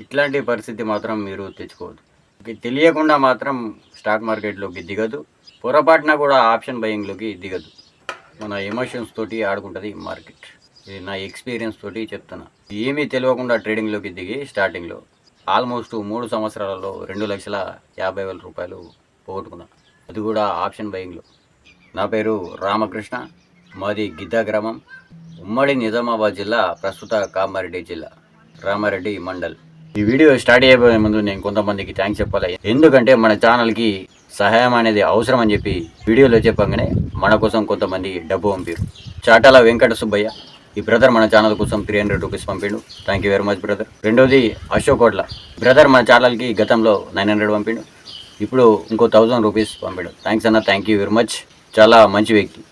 ఇట్లాంటి పరిస్థితి మాత్రం మీరు తెచ్చుకోవద్దు. తెలియకుండా మాత్రం స్టాక్ మార్కెట్లోకి దిగదు. పొరపాటున కూడా ఆప్షన్ బయింగ్లోకి దిగదు. మన ఎమోషన్స్ తోటి ఆడుకుంటుంది మార్కెట్. ఇది నా ఎక్స్పీరియన్స్ తోటి చెప్తున్నా. ఏమీ తెలియకుండా ట్రేడింగ్లోకి దిగి స్టార్టింగ్లో ఆల్మోస్ట్ మూడు సంవత్సరాలలో రెండు లక్షల యాభై వేల రూపాయలు పోగొట్టుకున్నా. అది కూడా ఆప్షన్ బయింగ్లో. నా పేరు రామకృష్ణ. మాది గిద్దా గ్రామం. ఉమ్మడి నిజామాబాద్ జిల్లా ప్రస్తుత కామారెడ్డి జిల్లా రామారెడ్డి మండల్. ఈ వీడియో స్టార్ట్ అయిపోయే ముందు నేను కొంతమందికి థ్యాంక్స్ చెప్పాలి. ఎందుకంటే మన ఛానల్కి సహాయం అనేది అవసరం అని చెప్పి వీడియోలో చెప్పగానే మన కోసం కొంతమంది డబ్బు పంపారు. చాటాల వెంకట సుబ్బయ్య ఈ బ్రదర్ మన ఛానల్ కోసం త్రీ హండ్రెడ్ రూపీస్ పంపిండు. Thank you very much brother రెండోది అశోక్ కోట్ల. బ్రదర్ మన ఛానల్కి గతంలో నైన్ హండ్రెడ్ పంపిండు. ఇప్పుడు ఇంకో థౌజండ్ రూపీస్ పంపాడు. థ్యాంక్స్ అన్న థ్యాంక్ యూ వెరీ మచ్ చాలా మంచి వ్యక్తి.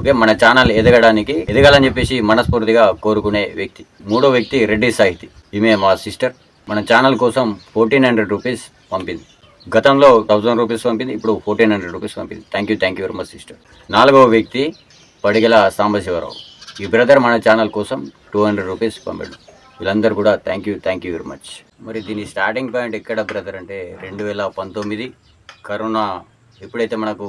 ఓకే మన ఛానల్ ఎదగడానికి ఎదగాలని చెప్పేసి మనస్ఫూర్తిగా కోరుకునే వ్యక్తి. మూడో వ్యక్తి రెడ్డి సాహితి. ఈమె మా సిస్టర్ మన ఛానల్ కోసం ఫోర్టీన్ హండ్రెడ్ రూపీస్ పంపింది. గతంలో థౌజండ్ రూపీస్ పంపింది ఇప్పుడు ఫోర్టీన్ హండ్రెడ్ రూపీస్ పంపింది. Thank you thank you very much sister నాలుగవ వ్యక్తి పడిగల సాంబశివరావు. ఈ బ్రదర్ మన ఛానల్ కోసం టూ హండ్రెడ్ రూపీస్ పంపాడు. వీళ్ళందరూ కూడా thank you thank you very much మరి దీని స్టార్టింగ్ పాయింట్ ఎక్కడ బ్రదర్ అంటే రెండు వేల పంతొమ్మిది కరోనా ఎప్పుడైతే మనకు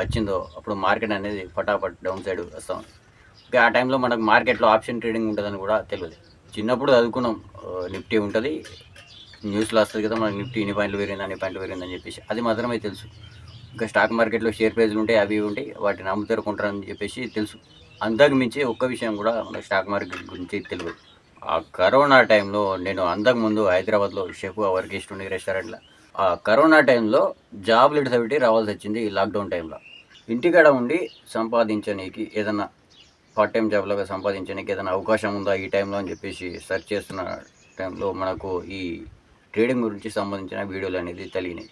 వచ్చిందో అప్పుడు మార్కెట్ అనేది ఫటాఫట్ డౌన్ సైడ్ వస్తాం ఆ టైంలో మనకు మార్కెట్లో ఆప్షన్ ట్రేడింగ్ ఉంటుందని కూడా తెలియదు. చిన్నప్పుడు చదువుకున్నాం. నిఫ్టీ ఉంటుంది. న్యూస్లో వస్తుంది కదా మనకి నిఫ్టీ ఇన్ని పాయింట్లు పెరిగింది అన్ని పాయింట్లు పెరిగిందని చెప్పేసి. అది మాత్రమే తెలుసు. ఇంకా స్టాక్ మార్కెట్లో షేర్ ప్రైజ్లు ఉంటాయి అవి ఇవి ఉంటాయి వాటిని అమ్ముతారు కొంటారని చెప్పేసి తెలుసు. అంతకు మించి ఒక్క విషయం కూడా మన స్టాక్ మార్కెట్ గురించి తెలియదు. ఆ కరోనా టైంలో నేను అంతకుముందు హైదరాబాద్లో షెఫ్ వర్క్ చేస్తుండే రెస్టారెంట్లో. ఆ కరోనా టైంలో జాబ్ లీడర్స్ ఒకటి రావాల్సి వచ్చింది ఈ లాక్డౌన్ టైంలో. ఇంటికాడ ఉండి సంపాదించనీకి ఏదన్నా పార్ట్ టైం జాబ్లాగా సంపాదించడానికి ఏదైనా అవకాశం ఉందా ఈ టైంలో అని చెప్పేసి సెర్చ్ చేస్తున్న టైంలో మనకు ఈ ట్రేడింగ్ గురించి సంబంధించిన వీడియోలు అనేది తెలియనాయి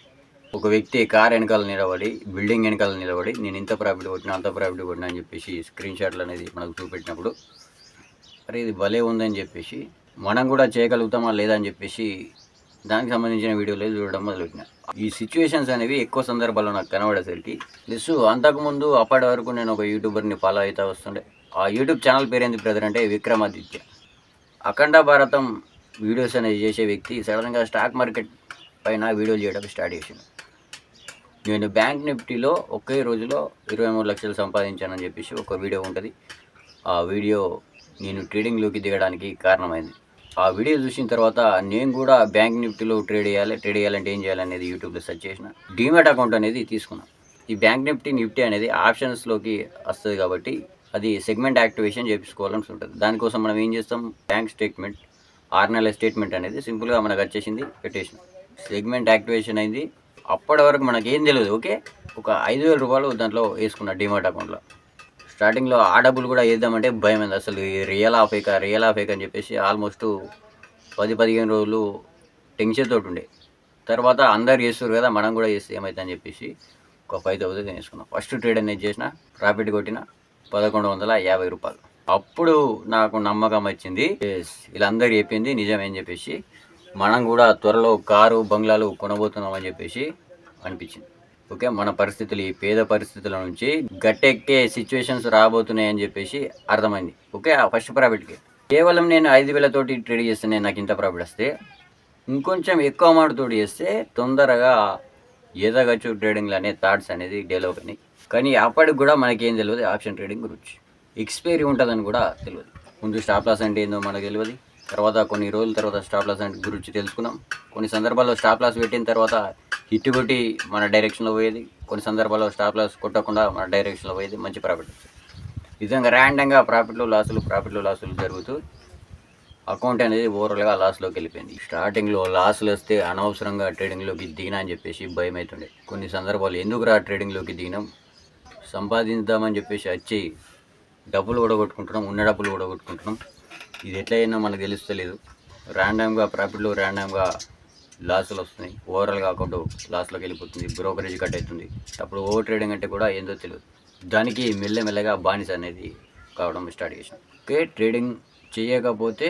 ఒక వ్యక్తి కార్ వెనకాల నిలబడి బిల్డింగ్ వెనకాల నిలబడి నేను ఇంత ప్రాఫిట్ కొట్టినా అంత ప్రాఫిట్ కొట్టినా అని చెప్పేసి స్క్రీన్ షాట్లు అనేది మనకు చూపెట్టినప్పుడు అరే ఇది భలే ఉందని చెప్పేసి మనం కూడా చేయగలుగుతామా లేదా అని చెప్పేసి దానికి సంబంధించిన వీడియోలు చూడడం మొదలుపెట్టిన. ఈ సిచ్యువేషన్స్ అనేవి ఎక్కువ సందర్భాల్లో నాకు కనబడేసరికి ప్లస్ అంతకుముందు అప్పటి వరకు నేను ఒక యూట్యూబర్ని ఫాలో అవుతా వస్తుండే. ఆ యూట్యూబ్ ఛానల్ పేరు ఏంది బ్రదర్ అంటే విక్రమాదిత్య. అఖండ భారతం వీడియోస్ అనేది చేసే వ్యక్తి సడన్గా స్టాక్ మార్కెట్ పైన వీడియోలు చేయడం స్టార్ట్ చేసింది నేను బ్యాంక్ నిఫ్టీలో ఒకే రోజులో ఇరవై మూడు లక్షలు సంపాదించానని చెప్పేసి ఒక వీడియో ఉంటుంది. ఆ వీడియో నేను ట్రేడింగ్లోకి దిగడానికి కారణమైంది. ఆ వీడియో చూసిన తర్వాత నేను కూడా బ్యాంక్ నిఫ్టీలో ట్రేడ్ చేయాలి ట్రేడ్ చేయాలంటే ఏం చేయాలనేది యూట్యూబ్లో సెర్చ్ చేసిన. డీమెట్ అకౌంట్ అనేది తీసుకున్నాను ఈ బ్యాంక్ నిఫ్టీ నిఫ్టీ అనేది ఆప్షన్స్లోకి వస్తుంది కాబట్టి అది సెగ్మెంట్ యాక్టివేషన్ చేయించుకోవాల్సి ఉంటుంది దానికోసం మనం ఏం చేస్తాం? బ్యాంక్ స్టేట్మెంట్ ఆరు నెలల స్టేట్మెంట్ అనేది సింపుల్గా మనకు వచ్చేసింది పెట్టేసిన. సెగ్మెంట్ యాక్టివేషన్ అయింది. అప్పటి వరకు మనకి ఏం తెలియదు ఓకే? ఒక ఐదు వేల రూపాయలు దాంట్లో వేసుకున్నా డిమాట్ అకౌంట్లో. స్టార్టింగ్లో ఆ డబ్బులు కూడా వేద్దామంటే భయం అయింది అసలు? ఈ రియల్ ఆఫేక రియల్ ఆఫేక్ అని చెప్పేసి ఆల్మోస్ట్ పది పదిహేను రోజులు టెన్షన్ తోటి ఉండే. తర్వాత అందరు చేస్తారు కదా మనం కూడా చేస్తే ఏమవుతుందని చెప్పేసి ఒక ఫైవ్ థౌసండ్ వేసుకున్నాం. ఫస్ట్ ట్రేడ్ అనేది చేసిన ప్రాఫిట్ కొట్టిన పదకొండు వందల యాభై రూపాయలు. అప్పుడు నాకు నమ్మకం వచ్చింది. వీళ్ళందరూ చెప్పింది నిజమేం చెప్పేసి మనం కూడా త్వరలో కారు బంగ్లాలు కొనబోతున్నామని చెప్పేసి అనిపించింది. ఓకే మన పరిస్థితులు ఈ పేద పరిస్థితుల నుంచి గట్టెక్కే సిచ్యువేషన్స్ రాబోతున్నాయని చెప్పేసి అర్థమైంది. ఓకే ఆ ఫస్ట్ ప్రాఫిట్కి కేవలం నేను ఐదు వేలతోటి ట్రేడ్ చేస్తే నాకు ఇంత ప్రాఫిట్ వస్తే ఇంకొంచెం ఎక్కువ అమౌంట్ తోటి చేస్తే తొందరగా ఎదగచ్చు ట్రేడింగ్లో అనే థాట్స్ అనేది డెవలప్ అయినాయి. కానీ అప్పటికి కూడా మనకేం తెలియదు ఆప్షన్ ట్రేడింగ్ గురించి. ఎక్స్పైరీ ఉంటుందని కూడా తెలియదు ముందు స్టాప్ లాస్ అంటే ఏందో మనకు తెలియదు తర్వాత కొన్ని రోజుల తర్వాత స్టాప్ లాస్ అంటే గురించి తెలుసుకున్నాం. కొన్ని సందర్భాల్లో స్టాప్ లాస్ పెట్టిన తర్వాత హిట్ కొట్టి మన డైరెక్షన్లో పోయేది. కొన్ని సందర్భాల్లో స్టాప్ లాస్ కొట్టకుండా మన డైరెక్షన్లో పోయేది. మంచి ప్రాఫిట్ నిజంగా విధంగా ర్యాండంగా ప్రాఫిట్లు లాసులు ప్రాఫిట్లు లాసులు జరుగుతూ అకౌంట్ అనేది ఓవరాల్గా లాస్లోకి వెళ్ళిపోయింది. స్టార్టింగ్లో లాసులు వస్తే అనవసరంగా ట్రేడింగ్లోకి దిగినా అని చెప్పేసి భయం అవుతుండే కొన్ని సందర్భాలు ఎందుకు రా ట్రేడింగ్లోకి దిగినాం? సంపాదిద్దామని చెప్పేసి వచ్చి డబ్బులు కూడా కొట్టుకుంటున్నాం ఉన్న డబ్బులు కూడా కొట్టుకుంటున్నాం. ఇది ఎట్లా అయినా మనకు తెలుస్తలేదు. ర్యాండమ్గా ప్రాఫిట్లు ర్యాండమ్గా లాసులు వస్తున్నాయి. ఓవరాల్గా అకౌంట్ లాస్లోకి వెళ్ళిపోతుంది. బ్రోకరేజ్ కట్ అవుతుంది. అప్పుడు ఓవర్ ట్రేడింగ్ అంటే కూడా ఏందో తెలియదు. దానికి మెల్లమెల్లగా బానిస అనేది కావడం స్టార్ట్ చేసాం ఓకే ట్రేడింగ్ చేయకపోతే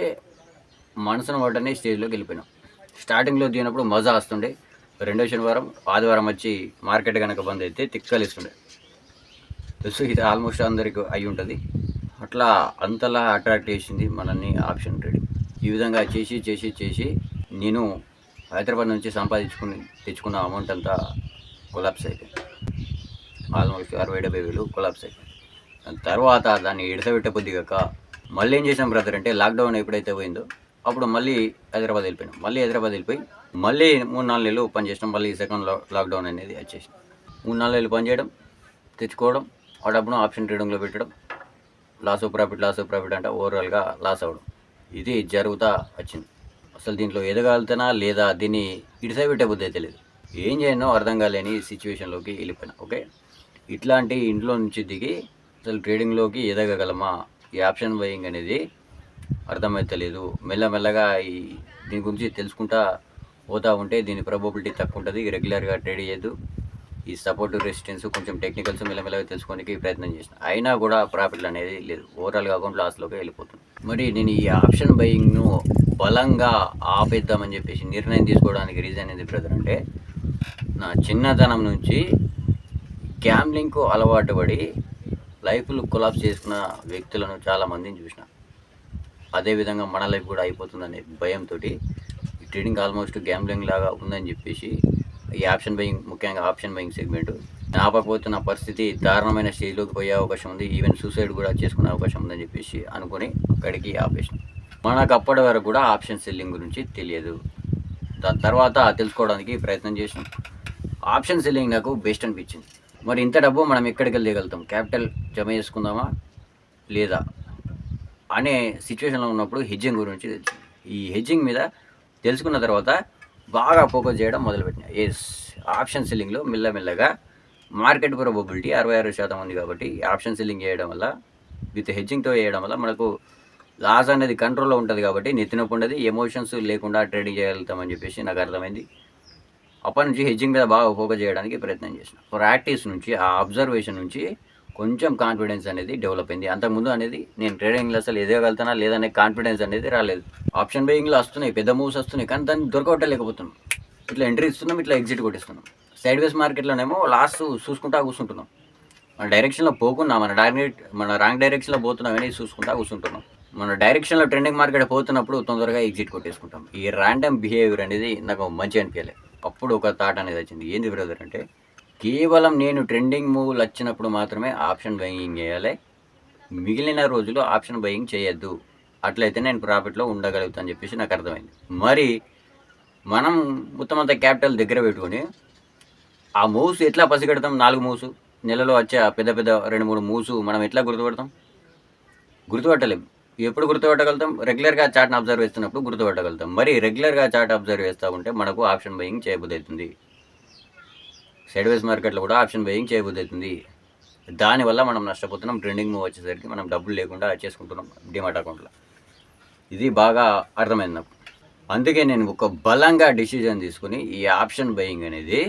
మనసును పట్టని స్టేజ్లోకి వెళ్ళిపోయినాం. స్టార్టింగ్లో దిగినప్పుడు మజా వస్తుండే. రెండో శనివారం ఆదివారం వచ్చి మార్కెట్ కనుక బంద్ అయితే తిక్కలు ఇస్తుండే సో ఇది ఆల్మోస్ట్ అందరికి అయి ఉంటుంది. అట్లా అంతలా అట్రాక్ట్ చేసింది మనల్ని ఆప్షన్ ట్రేడింగ్ ఈ విధంగా చేసి చేసి చేసి నేను హైదరాబాద్ నుంచి సంపాదించుకుని తెచ్చుకున్న అమౌంట్ అంతా కొలాప్స్ అయిపోయింది. ఆల్మోస్ట్ అరవై డెబ్బై వేలు కొలాప్స్ అయిపోయింది. తర్వాత దాన్ని ఇడసబెట్టే బుద్ధి కాక మళ్ళీ ఏం చేసాం బ్రదర్ అంటే లాక్డౌన్ ఎప్పుడైతే పోయిందో అప్పుడు మళ్ళీ హైదరాబాద్ వెళ్ళిపోయినాం. మళ్ళీ హైదరాబాద్ వెళ్ళిపోయి మళ్ళీ మూడు నాలుగు నెలలు పనిచేసినాం మళ్ళీ సెకండ్ లా లాక్డౌన్ అనేది వచ్చేసింది. మూడు నాలుగు నెలలు పనిచేయడం తెచ్చుకోవడం ఆ డబ్బును ఆప్షన్ ట్రేడింగ్లో పెట్టడం లాస్ ప్రాఫిట్ లాస్ ప్రాఫిట్ అంటే ఓవరాల్గా లాస్ అవ్వడం. ఇది జరుగుతా వచ్చింది. అసలు దీంట్లో ఎదగలుగుతానా లేదా దీన్ని ఇడిసైపెట్టే పెట్టబుద్దే తెలియదు ఏం చేయనో అర్థం కాలేని సిచ్యువేషన్లోకి వెళ్ళిపోయినా ఓకే? ఇట్లాంటి ఇంట్లో నుంచి దిగి అసలు ట్రేడింగ్లోకి ఎదగగలమా? ఈ ఆప్షన్ బయింగ్ అనేది అర్థమైతలేదు మెల్లమెల్లగా ఈ దీని గురించి తెలుసుకుంటా పోతూ ఉంటే దీని ప్రాబబిలిటీ తక్కువ ఉంటుంది రెగ్యులర్గా ట్రేడ్ చేయొద్దు. ఈ సపోర్ట్ రెసిస్టెన్స్ కొంచెం టెక్నికల్స్ మెల్లమెల్లగా తెలుసుకోవడానికి ప్రయత్నం చేసిన. అయినా కూడా ప్రాఫిట్లు అనేది లేదు. ఓవరాల్గా అకౌంట్ లాస్లోకి వెళ్ళిపోతుంది. మరి నేను ఈ ఆప్షన్ బయింగ్ను బలంగా ఆపేద్దామని చెప్పేసి నిర్ణయం తీసుకోవడానికి రీజన్ ఏంది బ్రదర్ అంటే నా చిన్నతనం నుంచి గ్యామ్లింగ్కు అలవాటు పడి లైఫ్లు కొలాప్స్ చేసుకున్న వ్యక్తులను చాలామందిని చూసిన. అదేవిధంగా మన లైఫ్ కూడా అయిపోతుందనే భయంతో ఈ ట్రేడింగ్ ఆల్మోస్ట్ గ్యాంబ్లింగ్ లాగా ఉందని చెప్పేసి ఈ ఆప్షన్ బయింగ్ ముఖ్యంగా ఆప్షన్ బయింగ్ సెగ్మెంట్. ఆపకపోతున్న పరిస్థితి దారుణమైన స్టేజ్లోకి పోయే అవకాశం ఉంది. ఈవెన్ సూసైడ్ కూడా చేసుకునే అవకాశం ఉందని చెప్పేసి అనుకుని అక్కడికి ఆపేసిన. మనకు అప్పటి వరకు కూడా ఆప్షన్ సెల్లింగ్ గురించి తెలియదు. దాని తర్వాత తెలుసుకోవడానికి ప్రయత్నం చేసాం ఆప్షన్ సెల్లింగ్ నాకు బెస్ట్ అనిపించింది. మరి ఇంత డబ్బు మనం ఎక్కడికి వెళ్ళగలుగుతాం? క్యాపిటల్ జమ చేసుకుందామా లేదా అనే సిచ్యువేషన్లో ఉన్నప్పుడు హెడ్జింగ్ గురించి తెలుసు ఈ హెడ్జింగ్ మీద తెలుసుకున్న తర్వాత బాగా ఫోకస్ చేయడం మొదలుపెట్టిన. ఎస్ ఆప్షన్ సెల్లింగ్లో మెల్లమెల్లగా మార్కెట్ ప్రొబబిలిటీ అరవై ఆరు శాతం ఉంది కాబట్టి ఆప్షన్ సెల్లింగ్ చేయడం వల్ల విత్ హెడ్జింగ్తో చేయడం వల్ల మనకు లాస్ అనేది కంట్రోల్లో ఉంటుంది కాబట్టి నెత్తినొప్పి ఉండదు ఎమోషన్స్ లేకుండా ట్రేడింగ్ చేయగలుగుతామని చెప్పేసి నాకు అర్థమైంది. అప్పటి నుంచి హెడ్జింగ్ మీద బాగా ఫోకస్ చేయడానికి ప్రయత్నం చేసిన. ప్రాక్టీస్ నుంచి ఆ అబ్జర్వేషన్ నుంచి కొంచెం కాన్ఫిడెన్స్ అనేది డెవలప్ అయింది. అంతకుముందు అనేది నేను ట్రేడింగ్లో అసలు ఎదగలుగుతానా లేదనే కాన్ఫిడెన్స్ అనేది రాలేదు. ఆప్షన్ బేయింగ్లో వస్తున్నాయి పెద్ద మూవ్స్ వస్తున్నాయి కానీ దాన్ని దొరకవట్టలేకపోతున్నాం ఇట్లా ఎంట్రీ ఇస్తున్నాం ఇట్లా ఎగ్జిట్ కొట్టిస్తున్నాం. సైడ్ వేస్ మార్కెట్లోనేమో లాస్ట్ చూసుకుంటా కూర్చుంటున్నాం. మన డైరెక్షన్లో పోకుండా మన డైరెక్ట్ మన రాంగ్ డైరెక్షన్లో పోతున్నాం అనేది చూసుకుంటా కూర్చుంటున్నాం. మన డైరెక్షన్లో ట్రెండింగ్ మార్కెట్ పోతున్నప్పుడు తొందరగా ఎగ్జిట్ కొట్టేసుకుంటాం. ఈ ర్యాండమ్ బిహేవియర్ అనేది నాకు మంచి అనిపించలేదు అప్పుడు ఒక థాట్ అనేది వచ్చింది. ఏంది బ్రదర్ అంటే కేవలం నేను ట్రెండింగ్ మూవ్లు వచ్చినప్పుడు మాత్రమే ఆప్షన్ బయింగ్ చేయాలి. మిగిలిన రోజులు ఆప్షన్ బయింగ్ చేయొద్దు. అట్లయితే నేను ప్రాఫిట్లో ఉండగలుగుతాను అని చెప్పేసి నాకు అర్థమైంది. మరి మనం మొత్తం అంత క్యాపిటల్ దగ్గర పెట్టుకొని ఆ మూవ్స్ ఎట్లా పసిగడతాం? నాలుగు మూవ్స్ నెలలో వచ్చే ఆ పెద్ద పెద్ద రెండు మూడు మూవ్స్ మనం ఎట్లా గుర్తుపడతాం? గుర్తుపట్టలేం. ఎప్పుడు గుర్తుపట్టగలుగుతాం? రెగ్యులర్గా చార్ట్ని అబ్జర్వ్ చేస్తున్నప్పుడు గుర్తుపట్టగలుగుతాం. మరి రెగ్యులర్గా చార్ట్ అబ్జర్వ్ చేస్తూ ఉంటే మనకు ఆప్షన్ బయింగ్ చేయబుద్ధి అవుతుంది. సైడ్వేస్ మార్కెట్లో కూడా ఆప్షన్ బయింగ్ చేయబోతుంది దానివల్ల మనం నష్టపోతున్నాం. ట్రెండింగ్ మూవ్ వచ్చేసరికి మనం డబ్బులు లేకుండా చేసుకుంటున్నాం డిమాట్ అకౌంట్లో ఇది బాగా అర్థమైంది నాకు. అందుకే నేను ఒక బలంగా డిసిజన్ తీసుకుని ఈ ఆప్షన్ బయింగ్ అనేది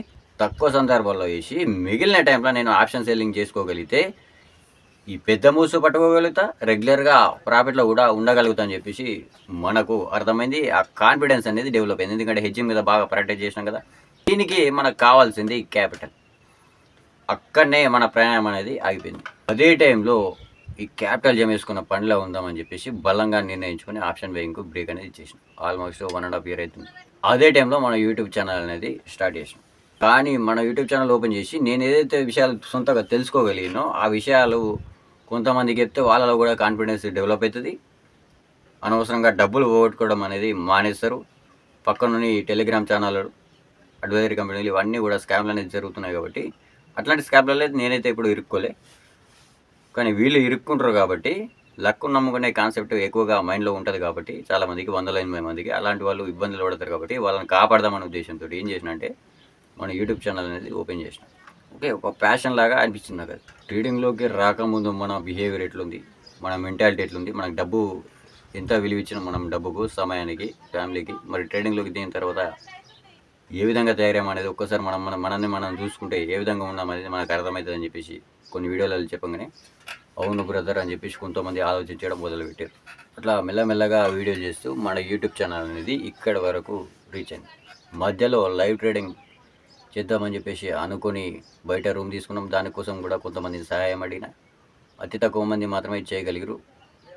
తక్కువ సందర్భాల్లో వేసి మిగిలిన టైంలో నేను ఆప్షన్ సెల్లింగ్ చేసుకోగలిగితే ఈ పెద్ద మూసు పట్టుకోగలుగుతా రెగ్యులర్గా ప్రాఫిట్లో కూడా ఉండగలుగుతా అని చెప్పేసి మనకు అర్థమైంది. ఆ కాన్ఫిడెన్స్ అనేది డెవలప్ అయింది. ఎందుకంటే హెడ్జింగ్ మీద బాగా ప్రాక్టీస్ చేసినాం కదా. దీనికి మనకు కావాల్సింది క్యాపిటల్. అక్కడనే మన ప్రయాణం అనేది ఆగిపోయింది. అదే టైంలో ఈ క్యాపిటల్ జమ చేసుకున్న పనిలో ఉందామని చెప్పేసి బలంగా నిర్ణయించుకొని ఆప్షన్ వేయింగ్కు బ్రేక్ అనేది చేసిన almost one and half year అవుతుంది. అదే టైంలో మన యూట్యూబ్ ఛానల్ అనేది స్టార్ట్ చేసాం కానీ మన యూట్యూబ్ ఛానల్ ఓపెన్ చేసి నేను ఏదైతే విషయాలు సొంతంగా తెలుసుకోగలిగినో ఆ విషయాలు కొంతమందికి చెప్తే వాళ్ళలో కూడా కాన్ఫిడెన్స్ డెవలప్ అవుతుంది. అనవసరంగా డబ్బులు పోగొట్టుకోవడం అనేది మానేస్తారు. పక్కనుని టెలిగ్రామ్ ఛానల్ అడ్వైజరీ కంపెనీలు ఇవన్నీ కూడా స్కామ్లు అనేది జరుగుతున్నాయి కాబట్టి అట్లాంటి స్కామ్లలో నేనైతే ఇప్పుడు ఇరుక్కోలే. కానీ వీళ్ళు ఇరుక్కుంటారు కాబట్టి లక్కు నమ్ముకునే కాన్సెప్ట్ ఎక్కువగా మైండ్లో ఉంటుంది కాబట్టి చాలామందికి వందల ఎనభై మందికి అలాంటి వాళ్ళు ఇబ్బందులు పడతారు కాబట్టి వాళ్ళని కాపాడదామనే ఉద్దేశంతో ఏం చేసిన అంటే మన యూట్యూబ్ ఛానల్ అనేది ఓపెన్ చేసిన. ఓకే ఒక ప్యాషన్ లాగా అనిపించింది నాకు అది. ట్రేడింగ్లోకి రాకముందు మన బిహేవియర్ ఎట్లుంది? మన మెంటాలిటీ ఎట్లుంది? మనకు డబ్బు ఎంత విలువ ఇచ్చిన మనం డబ్బుకు సమయానికి ఫ్యామిలీకి మరి ట్రేడింగ్లోకి దిగిన తర్వాత ఏ విధంగా తయారాం అనేది ఒక్కసారి మనం మన మనల్ని మనం చూసుకుంటే ఏ విధంగా ఉన్నాం అనేది మనకు అర్థమవుతుంది అని చెప్పేసి కొన్ని వీడియోలలో చెప్పగానే అవును బ్రదర్ అని చెప్పేసి కొంతమంది ఆలోచించడం మొదలుపెట్టారు. అట్లా మెల్లమెల్లగా వీడియో చేస్తూ మన యూట్యూబ్ ఛానల్ అనేది ఇక్కడ వరకు రీచ్ అయింది. మధ్యలో లైవ్ ట్రేడింగ్ చేద్దామని చెప్పేసి అనుకొని బయట రూమ్ తీసుకున్నాం. దానికోసం కూడా కొంతమందిని సహాయం అడిగిన అతి తక్కువ మంది మాత్రమే చేయగలిగారు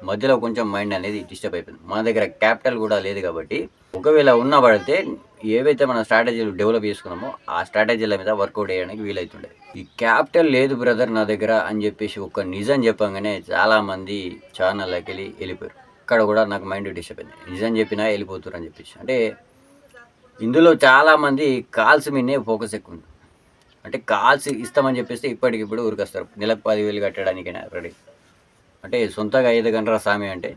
మధ్యలో కొంచెం మైండ్ అనేది డిస్టర్బ్ అయిపోయింది. మన దగ్గర క్యాపిటల్ కూడా లేదు కాబట్టి ఒకవేళ ఉన్న పడితే ఏవైతే మనం స్ట్రాటజీలు డెవలప్ చేసుకున్నామో ఆ స్ట్రాటజీల మీద వర్కౌట్ చేయడానికి వీలైతుండే. ఈ క్యాపిటల్ లేదు బ్రదర్ నా దగ్గర అని చెప్పేసి ఒక నిజం చెప్పంగానే చాలామంది ఛానల్లోకి వెళ్ళి వెళ్ళిపోయారు. అక్కడ కూడా నాకు మైండ్ డిస్టర్బ్ అయింది. నిజం చెప్పినా వెళ్ళిపోతారు అని చెప్పేసి. అంటే ఇందులో చాలామంది కాల్స్ మీదనే ఫోకస్ ఎక్కువ ఉంది. అంటే కాల్స్ ఇస్తామని చెప్పేస్తే ఇప్పటికిప్పుడు ఊరికొస్తారు నెలకు పదివేలు కట్టడానికైనా రెడీ. అంటే సొంతగా ఐదు గంటల అంటే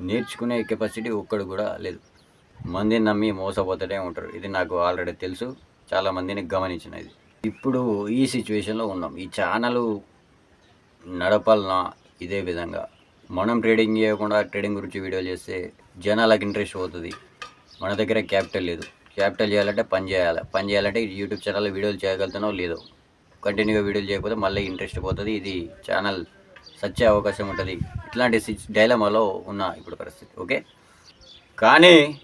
నేర్చుకునే కెపాసిటీ ఒక్కడు కూడా లేదు. మందిని నమ్మి మోసపోతూనే ఉంటారు. ఇది నాకు ఆల్రెడీ తెలుసు. చాలా మందిని గమనించిన ఇది ఇప్పుడు ఈ సిచ్యువేషన్లో ఉన్నాం. ఈ ఛానల్ నడపాలన్నా ఇదే విధంగా. మనం ట్రేడింగ్ చేయకుండా ట్రేడింగ్ గురించి వీడియో చేస్తే జనాలకు ఇంట్రెస్ట్ పోతుంది. మన దగ్గర క్యాపిటల్ లేదు. క్యాపిటల్ చేయాలంటే పని చేయాలి. పని చేయాలంటే యూట్యూబ్ ఛానల్ వీడియోలు చేయగలుగుతున్నావు లేదో. కంటిన్యూగా వీడియోలు చేయకపోతే మళ్ళీ ఇంట్రెస్ట్ పోతుంది. ఇది ఛానల్ సచ్చే అవకాశం ఉంటుంది. ఇట్లాంటి డైలమాలో ఉన్న ఇప్పుడు పరిస్థితి. ఓకే? కానీ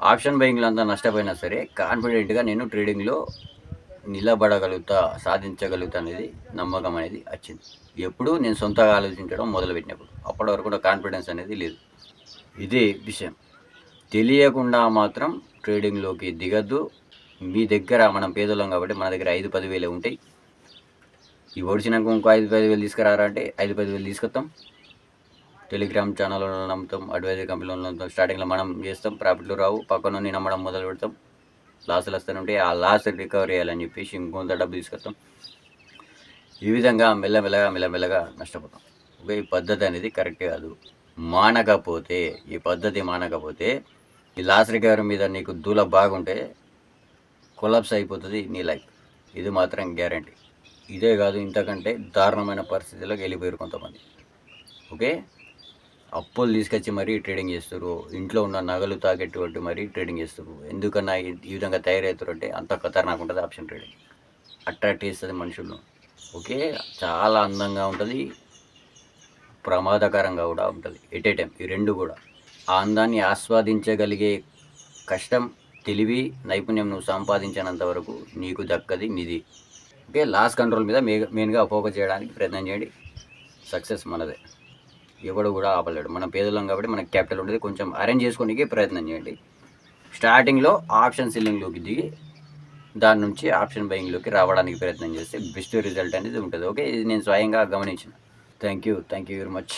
ఆప్షన్ బయింగ్లో అంతా నష్టపోయినా సరే కాన్ఫిడెంట్గా నేను ట్రేడింగ్లో నిలబడగలుగుతా సాధించగలుగుతా అనేది నమ్మకం అనేది వచ్చింది. ఎప్పుడు నేను సొంతగా ఆలోచించడం మొదలుపెట్టినప్పుడు. అప్పటి వరకు కూడా కాన్ఫిడెన్స్ అనేది లేదు. ఇదే విషయం. తెలియకుండా మాత్రం ట్రేడింగ్లోకి దిగద్దు. మీ దగ్గర మనం పేదలం కాబట్టి మన దగ్గర ఐదు పదివేలే ఉంటాయి. ఈ ఓడిచినాక ఇంకో ఐదు పదివేలు తీసుకురారా అంటే ఐదు పదివేలు తీసుకొస్తాం. టెలిగ్రామ్ ఛానల్లో నమ్ముతాం అడ్వైజరీ కంపెనీలో నమ్ముతాం. స్టార్టింగ్లో మనం చేస్తాం ప్రాఫిట్లు రావు. పక్కన నమ్మడం మొదలు పెడతాం. లాసులు వస్తూనే ఉంటే ఆ లాస్ రికవర్ చేయాలని చెప్పేసి ఇంకొంత డబ్బు తీసుకొస్తాం. ఈ విధంగా మెల్లమెల్లగా మెల్లమెల్లగా నష్టపోతాం. ఓకే ఈ పద్ధతి అనేది కరెక్ట్ కాదు. మానకపోతే ఈ పద్ధతి మానకపోతే ఈ లాస్ రికవరీ మీద నీకు దూల బాగుంటే కొలాప్స్ అయిపోతుంది నీ లైఫ్ ఇది మాత్రం గ్యారంటీ ఇదే కాదు ఇంతకంటే దారుణమైన పరిస్థితిలోకి వెళ్ళిపోయారు కొంతమంది. ఓకే? అప్పులు తీసుకొచ్చి మరీ ట్రేడింగ్ చేస్తారు ఇంట్లో ఉన్న నగలు తాగేటువంటి మరీ ట్రేడింగ్ చేస్తారు ఎందుకన్నా ఈ- ఈ విధంగా తయారవుతారు అంటే అంత ఖతర్నాకు ఉంటుంది ఆప్షన్ ట్రేడింగ్ అట్రాక్ట్ చేస్తుంది మనుషులను. ఓకే చాలా అందంగా ఉంటుంది. ప్రమాదకరంగా కూడా ఉంటుంది. ఎట్ ఏ టైం ఈ రెండు కూడా. ఆ అందాన్ని ఆస్వాదించగలిగే కష్టం తెలివి నైపుణ్యం నువ్వు సంపాదించినంత వరకు నీకు దక్కది నిధి. ఓకే లాస్ కంట్రోల్ మీద మే మెయిన్గా ఫోకస్ చేయడానికి ప్రయత్నం చేయండి. సక్సెస్ మనదే. ఎవడు కూడా ఆపలేడు. మన పేదలం కాబట్టి మనకి క్యాపిటల్ ఉంటుంది కొంచెం అరేంజ్ చేసుకోనికి ప్రయత్నం చేయండి. స్టార్టింగ్లో ఆప్షన్ సెల్లింగ్లోకి దిగి దాని నుంచి ఆప్షన్ బయింగ్లోకి రావడానికి ప్రయత్నం చేస్తే బెస్ట్ రిజల్ట్ అనేది ఉంటుంది. ఓకే ఇది నేను స్వయంగా గమనించిన. Thank you thank you very much